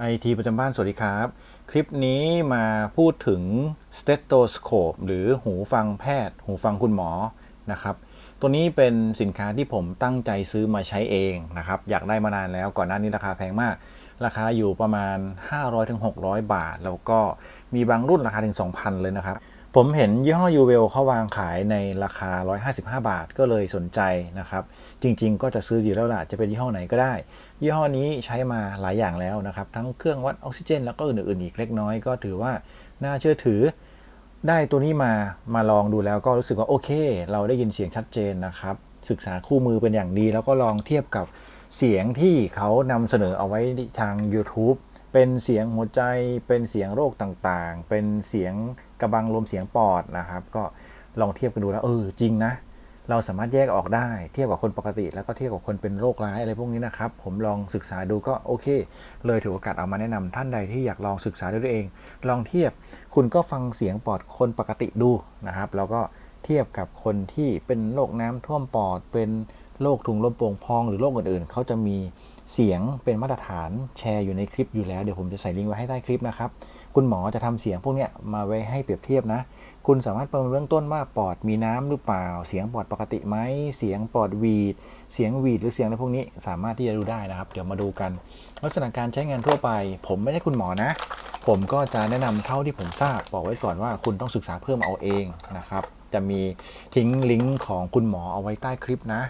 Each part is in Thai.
ไอทีประจำบ้านสวัสดีครับ คลิปนี้มาพูดถึงสเตโตสโคปหรือหูฟังแพทย์ หูฟังคุณหมอนะครับ ตัวนี้เป็นสินค้าที่ผมตั้งใจซื้อมาใช้เองนะครับ อยากได้มานานแล้วก่อนหน้านี้ราคาแพงมาก ราคาอยู่ประมาณ 500-600 บาท แล้วก็มีบางรุ่นราคาถึง 2,000 เลยนะครับ ผมเห็นยี่ห้อยูเวลเขาวางขายในราคา 155 บาทก็เลยสนใจนะครับ จริงๆ ก็จะซื้ออยู่แล้วล่ะจะเป็นยี่ห้อไหนก็ได้ ยี่ห้อนี้ใช้มาหลายอย่างแล้วนะครับ ทั้งเครื่องวัดออกซิเจน แล้วก็อื่นๆอีกเล็กน้อยก็ถือว่าน่าเชื่อถือ ได้ตัวนี้มามาลองดูแล้วก็รู้สึกว่าโอเค เราได้ยินเสียงชัดเจนนะครับ ศึกษาคู่มือเป็นอย่างดี แล้วก็ลองเทียบกับเสียงที่เขานำเสนอเอาไว้ทาง YouTube เป็นเสียงหัวใจ เป็นเสียงโรคต่างๆ เป็นเสียงกระบังลมเสียงปอดนะครับ ก็ลองเทียบกันดูแล้วเออจริงนะ เราสามารถแยกออกได้เทียบกับคนปกติ แล้วก็เทียบกับคนเป็นโรคร้ายอะไรพวกนี้นะครับ ผมลองศึกษาดูก็โอเค เลยถือโอกาสเอามาแนะนำท่านใดที่อยากลองศึกษาด้วยตัวเอง ลองเทียบคุณก็ฟังเสียงปอดคนปกติดูนะครับ แล้วก็เทียบกับคนที่เป็นโรคน้ำท่วมปอดเป็น โรคถุงลมโป่งพองหรือโรคอื่นๆ เขาจะมีเสียงเป็นมาตรฐานแชร์อยู่ในคลิปอยู่แล้ว เดี๋ยวผมจะใส่ลิงก์ไว้ให้ใต้คลิปนะครับ คุณหมอจะทำเสียงพวกนี้มาไว้ให้เปรียบเทียบนะ คุณสามารถประเมินเบื้องต้นว่าปอดมีน้ำหรือเปล่า เสียงปอดปกติไหม เสียงปอดวีด เสียงวีดหรือเสียงอะไรพวกนี้สามารถที่จะดูได้นะครับ เดี๋ยวมาดูกัน ลักษณะการใช้งานทั่วไป ผมไม่ใช่คุณหมอนะ ผมก็จะแนะนำเท่าที่ผมทราบบอกไว้ก่อนว่าคุณต้องศึกษาเพิ่มเอาเองนะครับ จะมีทิ้งลิงก์ของคุณหมอเอาไว้ใต้คลิปนะ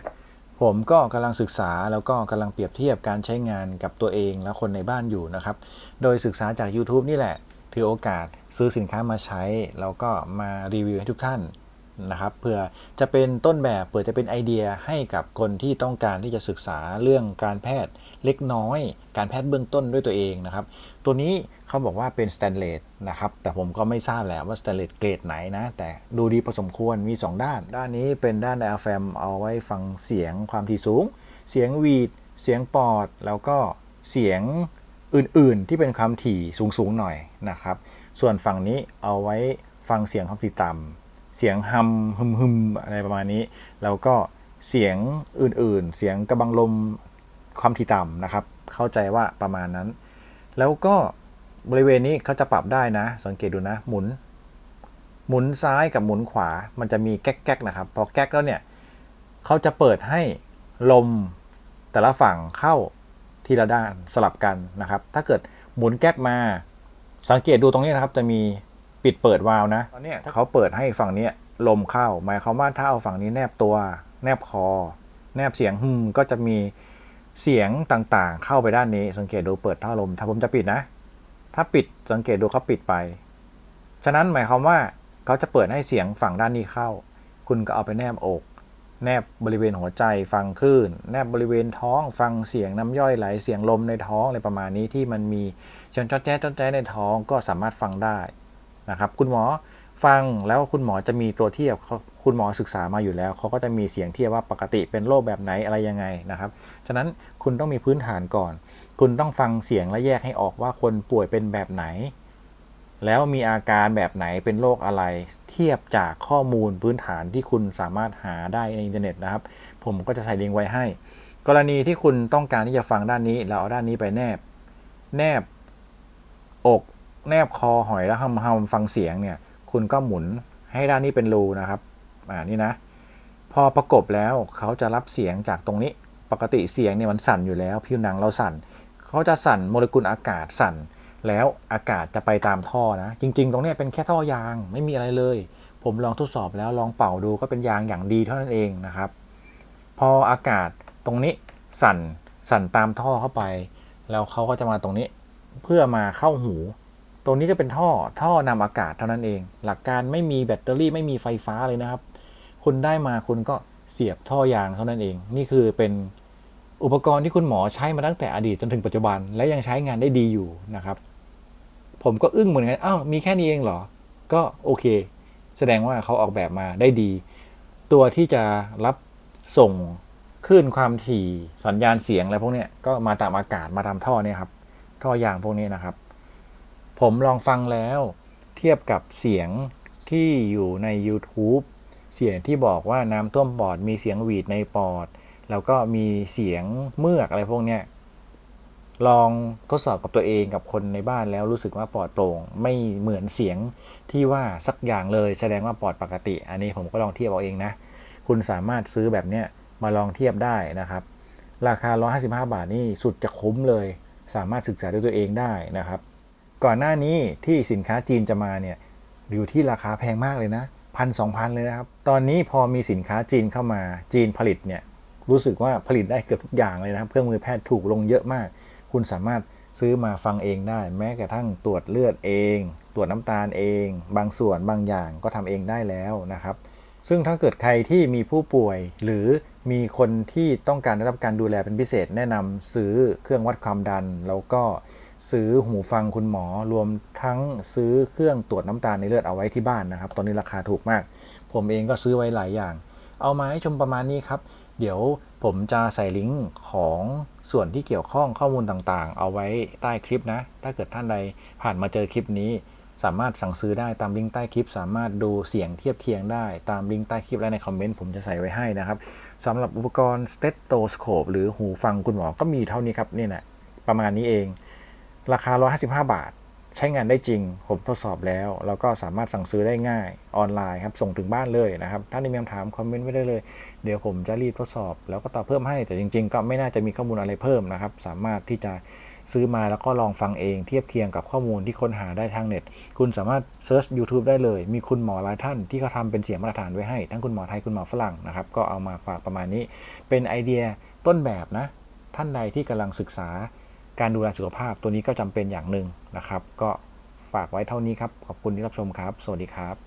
ผมก็กำลังศึกษาแล้วก็กำลังเปรียบเทียบการใช้งานกับตัวเองและคนในบ้านอยู่นะครับ โดยศึกษาจาก YouTube นี่แหละ ถือโอกาสซื้อสินค้ามาใช้ แล้วก็มารีวิวให้ทุกท่าน นะครับเพื่อจะเป็นต้นแบบเพื่อจะเป็นไอเดียให้กับคนที่ต้องการที่จะศึกษาเรื่องการแพทย์เล็กน้อย การแพทย์เบื้องต้นด้วยตัวเองนะครับ ตัวนี้เขาบอกว่าเป็นสแตนเลสนะครับ แต่ผมก็ไม่ทราบแหละว่าสแตนเลสเกรดไหนนะ แต่ดูดีพอสมควรมี 2 ด้าน ด้านนี้เป็นด้านไดอะแฟมเอาไว้ฟังเสียงความถี่สูง เสียงวีด เสียงปอด แล้วก็เสียงอื่นๆ ที่เป็นความถี่สูงๆหน่อยนะครับ ส่วนฝั่งนี้เอาไว้ฟังเสียงความถี่ต่ำ เสียงฮัมฮึมฮึมอะไรประมาณนี้ แล้วก็เสียงอื่นๆ เสียงกระบังลมความถี่ต่ำนะครับ เข้าใจว่าประมาณนั้น แล้วก็บริเวณนี้เขาจะปรับได้นะ สังเกตดูนะ หมุน หมุนซ้ายกับหมุนขวา มันจะมีแก๊กๆนะครับ พอแก๊กแล้วเนี่ยเขาจะเปิดให้ลมแต่ละฝั่งเข้าทีละด้านสลับกันนะครับ ถ้าเกิดหมุนแก๊กมา สังเกตดูตรงนี้นะครับ จะมี ปิดเปิดวาล์วนะตอนนี้เขาเปิดให้ฝั่งนี้ลมเข้า หมายความว่าถ้าเอาฝั่งนี้แนบตัว แนบคอ แนบเสียงฮึมก็จะมีเสียงต่างๆ เข้าไปด้านนี้ สังเกตดูเปิดท่อลม ถ้าผมจะปิดนะ ถ้าปิดสังเกตดูเขาปิดไป ฉะนั้นหมายความว่าเขาจะเปิดให้เสียงฝั่งด้านนี้เข้า คุณก็เอาไปแนบอก แนบบริเวณหัวใจฟังคลื่น แนบบริเวณท้องฟังเสียงน้ำย่อยไหลเสียงลมในท้องอะไรประมาณนี้ที่มันมีเสียงจ้อแจ๊จ้อแจ๊ในท้องก็สามารถฟังได้ นะครับคุณหมอฟังแล้วคุณหมอจะมีตัวเทียบคุณหมอศึกษามาอยู่แล้ว เขาก็จะมีเสียงเทียบว่าปกติเป็นโรคแบบไหนอะไรยังไงนะครับฉะนั้นคุณต้องมีพื้นฐานก่อน คุณต้องฟังเสียงและแยกให้ออกว่าคนป่วยเป็นแบบไหน แล้วมีอาการแบบไหนเป็นโรคอะไร เทียบจากข้อมูลพื้นฐานที่คุณสามารถหาได้ในอินเทอร์เน็ตนะครับ ผมก็จะใส่ลิงก์ไว้ให้ กรณีที่คุณต้องการที่จะฟังด้านนี้ เราเอาด้านนี้ไปแนบ แนบอก แนบคอหอยแล้วทำทำฟังเสียงเนี่ย คุณก็หมุนให้ด้านนี้เป็นรูนะครับ อ่านี่นะ พอประกบแล้วเขาจะรับเสียงจากตรงนี้ ปกติเสียงเนี่ยมันสั่นอยู่แล้ว ผิวหนังเราสั่น เขาจะสั่นโมเลกุลอากาศสั่น แล้วอากาศจะไปตามท่อนะ จริง ๆ ตรงนี้เป็นแค่ท่อยางไม่มีอะไรเลย ผมลองทดสอบแล้วลองเป่าดูก็เป็นยางอย่างดีเท่านั้นเองนะครับ พออากาศตรงนี้สั่นสั่นตามท่อเข้าไป แล้วเขาก็จะมาตรงนี้เพื่อมาเข้าหู ตรงนี้จะเป็นท่อท่อนำอากาศเท่านั้นเอง หลักการไม่มีแบตเตอรี่ไม่มีไฟฟ้าเลยนะครับ คุณได้มาคุณก็เสียบท่อยางเท่านั้นเอง นี่คือเป็นอุปกรณ์ที่คุณหมอใช้มาตั้งแต่อดีตจนถึงปัจจุบัน และยังใช้งานได้ดีอยู่นะครับ ผมก็อึ้งเหมือนกันอ้าวมีแค่นี้เองเหรอ ก็โอเค แสดงว่าเขาออกแบบมาได้ดี ตัวที่จะรับส่งคลื่นความถี่สัญญาณเสียงอะไรพวกนี้ก็มาตามอากาศมาตามท่อเนี่ยครับ ท่อยางพวกนี้นะครับ ผมลองฟังแล้ว เทียบกับเสียงที่อยู่ใน YouTube เสียงที่บอกว่าน้ำท่วมปอดมีเสียงหวีดในปอด แล้วก็มีเสียงเมือกอะไรพวกเนี้ยลองทดสอบกับตัวเองกับคนในบ้านแล้วรู้สึกว่าปอดโปร่ง ไม่เหมือนเสียงที่ว่าสักอย่างเลย แสดงว่าปอดปกติ อันนี้ผมก็ลองเทียบเอาเองนะ คุณสามารถซื้อแบบเนี้ยมาลองเทียบได้นะครับ ราคา 155 บาทนี่สุดจะคุ้มเลย สามารถศึกษาด้วยตัวเองได้นะครับ ก่อนหน้านี้ที่สินค้าจีนจะมาเนี่ยอยู่ที่ราคาแพงมากเลยนะพันสองพันเลยนะครับ ตอนนี้พอมีสินค้าจีนเข้ามาจีนผลิตเนี่ยรู้สึกว่าผลิตได้เกือบทุกอย่างเลยนะครับ เครื่องมือแพทย์ถูกลงเยอะมาก คุณสามารถซื้อมาฟังเองได้ แม้กระทั่งตรวจเลือดเอง ตรวจน้ำตาลเอง บางส่วนบางอย่างก็ทำเองได้แล้วนะครับ ซึ่งถ้าเกิดใครที่มีผู้ป่วย หรือมีคนที่ต้องการได้รับการดูแลเป็นพิเศษ แนะนำซื้อเครื่องวัดความดันแล้วก็ ซื้อหูฟังคุณหมอรวมทั้งซื้อเครื่องตรวจน้ำตาลในเลือดเอาไว้ที่บ้านนะครับ ตอนนี้ราคาถูกมาก ผมเองก็ซื้อไว้หลายอย่าง เอามาให้ชมประมาณนี้ครับ เดี๋ยวผมจะใส่ลิงก์ของส่วนที่เกี่ยวข้องข้อมูลต่างๆ เอาไว้ใต้คลิปนะ ถ้าเกิดท่านใดผ่านมาเจอคลิปนี้ สามารถสั่งซื้อได้ตามลิงก์ใต้คลิป สามารถดูเสียงเทียบเคียงได้ตามลิงก์ใต้คลิปและในคอมเมนต์ผมจะใส่ไว้ให้นะครับสำหรับอุปกรณ์สเตตโตสโคปหรือหูฟังคุณหมอก็มีเท่านี้ครับนี่แหละประมาณนี้เอง ราคา 155 บาท ใช้งานได้จริง ผมทดสอบแล้ว แล้วก็สามารถสั่งซื้อได้ง่ายออนไลน์ครับ ส่งถึงบ้านเลยนะครับ ถ้ามีคำถามคอมเมนต์ไว้ได้เลย เดี๋ยวผมจะรีบทดสอบ แล้วก็ตอบเพิ่มให้ แต่จริง ๆ ก็ไม่น่าจะมีข้อมูลอะไรเพิ่มนะครับ สามารถที่จะซื้อมาแล้วก็ลองฟังเองเทียบเคียงกับข้อมูลที่ค้นหาได้ทางเน็ต คุณสามารถเซิร์ช YouTube ได้เลย มีคุณหมอหลายท่านที่เขาทำเป็นเสียงมาตรฐานไว้ให้ ทั้งคุณหมอไทยคุณหมอฝรั่งนะครับ ก็เอามาฝากประมาณนี้ เป็นไอเดียต้นแบบนะ ท่านใดที่กำลังศึกษา การดูแลสุขภาพตัวนี้ก็จำเป็นอย่างหนึ่งนะครับ ก็ฝากไว้เท่านี้ครับ ขอบคุณที่รับชมครับ สวัสดีครับ